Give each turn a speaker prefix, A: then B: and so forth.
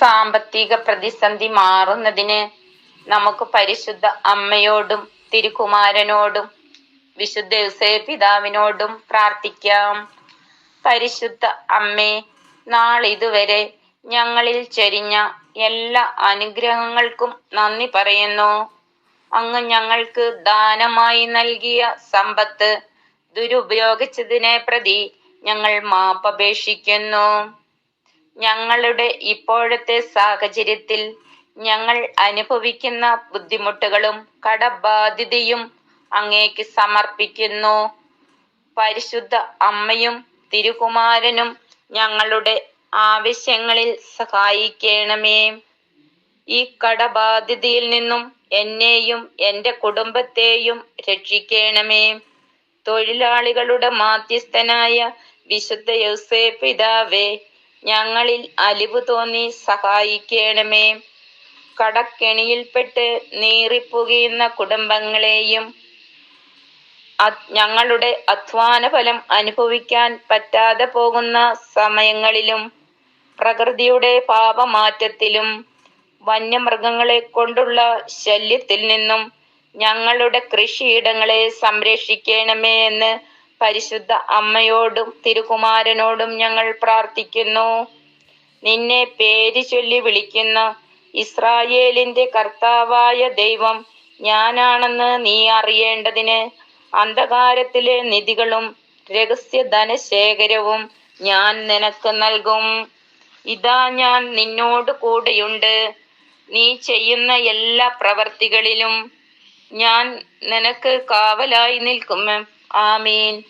A: സാമ്പത്തിക പ്രതിസന്ധി മാറുന്നതിന് നമുക്ക് പരിശുദ്ധ അമ്മയോടും തിരുകുമാരനോടും വിശുദ്ധ പിതാവിനോടും പ്രാർത്ഥിക്കാം. പരിശുദ്ധ അമ്മേ നാളിതുവരെ ഞങ്ങളിൽ ചൊരിഞ്ഞ എല്ലാ അനുഗ്രഹങ്ങൾക്കും നന്ദി പറയുന്നു. അങ്ങ് ഞങ്ങൾക്ക് ദാനമായി നൽകിയ സമ്പത്ത് ദുരുപയോഗിച്ചതിനെ പ്രതി ഞങ്ങൾ മാപ്പപേക്ഷിക്കുന്നു. ഞങ്ങളുടെ ഇപ്പോഴത്തെ സാഹചര്യത്തിൽ ഞങ്ങൾ അനുഭവിക്കുന്ന ബുദ്ധിമുട്ടുകളും കടബാധ്യതയും അങ്ങേക്ക് സമർപ്പിക്കുന്നു. പരിശുദ്ധ അമ്മയും തിരുകുമാരനും ഞങ്ങളുടെ ആവശ്യങ്ങളിൽ സഹായിക്കണമേ. ഈ കടബാധ്യതയിൽ നിന്നും എന്നെയും എന്റെ കുടുംബത്തെയും രക്ഷിക്കണമേ. തൊഴിലാളികളുടെ മാധ്യസ്ഥനായ വിശുദ്ധ യൗസേ പിതാവേ ഞങ്ങളിൽ അലിവ് തോന്നി സഹായിക്കണമേ. കടക്കെണിയിൽപ്പെട്ട് നീറിപ്പുകയുന്ന കുടുംബങ്ങളെയും ഞങ്ങളുടെ അധ്വാന ഫലം അനുഭവിക്കാൻ പറ്റാതെ പോകുന്ന സമയങ്ങളിലും പ്രകൃതിയുടെ പാപമാറ്റത്തിലും വന്യമൃഗങ്ങളെ കൊണ്ടുള്ള ശല്യത്തിൽ നിന്നും ഞങ്ങളുടെ കൃഷിയിടങ്ങളെ സംരക്ഷിക്കണമേ എന്ന് പരിശുദ്ധ അമ്മയോടും തിരുകുമാരനോടും ഞങ്ങൾ പ്രാർത്ഥിക്കുന്നു. നിന്നെ പേര് ചൊല്ലി വിളിക്കുന്ന ഇസ്രായേലിന്റെ കർത്താവായ ദൈവം ഞാനാണെന്ന് നീ അറിയേണ്ടതിന് അന്ധകാരത്തിലെ നിധികളും രഹസ്യ ധനശേഖരവും ഞാൻ നിനക്ക് നൽകും. ഇതാ ഞാൻ നിന്നോട് കൂടെയുണ്ട്. നീ ചെയ്യുന്ന എല്ലാ പ്രവർത്തികളിലും ഞാൻ നിനക്ക് കാവലായി നിൽക്കും. Amen.